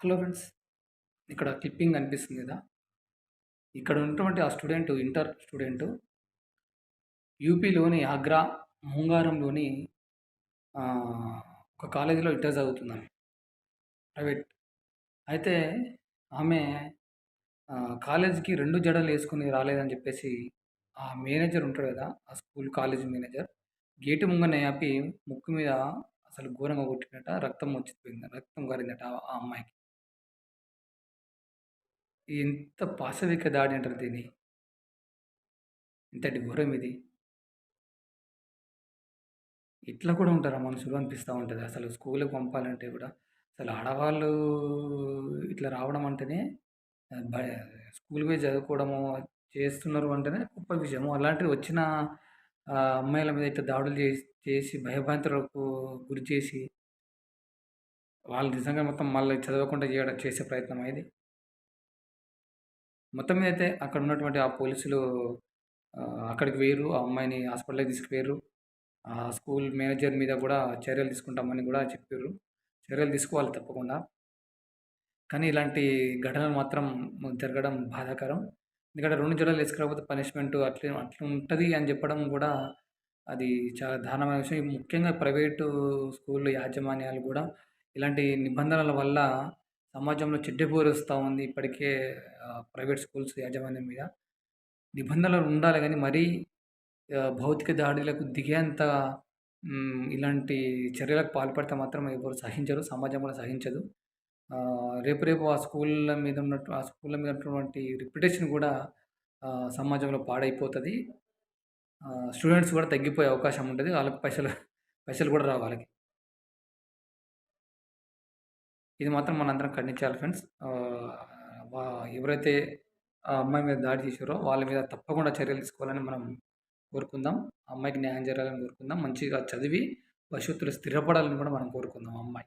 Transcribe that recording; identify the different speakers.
Speaker 1: Hello friends ఇక్కడ clipping అనిపిస్తుంది కదా? ఇక్కడ ఉన్నటువంటి ఆ స్టూడెంట్ ఇంటర్ స్టూడెంట్ యూపీలోని ఆగ్రా ముంగారంలోని ఒక కాలేజీలో ఇంటర్ చదువుతుందని ప్రైవేట్. అయితే ఆమె కాలేజీకి రెండు జడలు వేసుకుని రాలేదని చెప్పేసి ఆ మేనేజర్ ఉంటాడు కదా ఆ స్కూల్ కాలేజ్ మేనేజర్ గేటు ముంగనే ఆపి ముక్కు మీద అసలు ఘోరంగా కొట్టినట రక్తం వచ్చిపోయింది రక్తం గారిందట ఆ అమ్మాయికి. ఎంత పాశవిక దాడి అంటారు దీన్ని. ఇంతటి ఘోరం ఇది. ఇట్లా కూడా ఉంటారా మనుషులు అనిపిస్తూ ఉంటుంది. అసలు స్కూల్కి పంపాలంటే కూడా అసలు ఆడవాళ్ళు ఇట్లా రావడం అంటేనే భయ స్కూల్కి పోయి చదువుకోవడము చేస్తున్నారు అంటేనే గొప్ప విషయము. అలాంటివి వచ్చిన అమ్మాయిల మీద ఇట్లా దాడులు చేసి చేసి భయభ్రాంతులకు గురి చేసి వాళ్ళు నిజంగా మొత్తం మళ్ళీ చదవకుండా చేయడం చేసే ప్రయత్నం అయింది మొత్తం మీద అయితే అక్కడ ఉన్నటువంటి ఆ పోలీసులు అక్కడికి వేయరు ఆ అమ్మాయిని హాస్పిటల్కి తీసుకువేరు ఆ స్కూల్ మేనేజర్ మీద కూడా చర్యలు తీసుకుంటామని కూడా చెప్పారు చర్యలు తీసుకోవాలి తప్పకుండా. కానీ ఇలాంటి ఘటనలు మాత్రం జరగడం బాధాకరం. ఎందుకంటే రెండు జడలు తీసుకురాకపోతే పనిష్మెంట్ అట్లే అట్లా ఉంటుంది అని చెప్పడం కూడా అది చాలా దారుణమైన విషయం. ముఖ్యంగా ప్రైవేటు స్కూల్ యాజమాన్యాలు కూడా ఇలాంటి నిబంధనల వల్ల సమాజంలో చెడ్డ వస్తూ ఉంది ఇప్పటికే ప్రైవేట్ స్కూల్స్ యాజమాన్యం మీద. నిబంధనలు ఉండాలి కానీ మరీ భౌతిక దాడులకు దిగేంత ఇలాంటి చర్యలకు పాల్పడితే మాత్రం ఎవరు సహించరు సమాజం కూడా సహించదు. రేపు రేపు ఆ స్కూళ్ళ మీద ఉన్నట్టు ఆ స్కూళ్ళ మీద ఉన్నటువంటి రిప్యుటేషన్ కూడా సమాజంలో పాడైపోతుంది. స్టూడెంట్స్ కూడా తగ్గిపోయే అవకాశం ఉంటుంది వాళ్ళకి పైసలు పైసలు కూడా రావు వాళ్ళకి. ఇది మాత్రం మనందరం ఖండించాలి ఫ్రెండ్స్. వా- ఎవరైతే ఆ అమ్మాయి మీద దాడి చేశారో వాళ్ళ మీద తప్పకుండా చర్యలు తీసుకోవాలని మనం కోరుకుందాం. అమ్మాయికి న్యాయం జరగాలని కోరుకుందాం. మంచిగా చదివి భవిష్యత్తులో స్థిరపడాలని కూడా మనం కోరుకుందాం అమ్మాయి.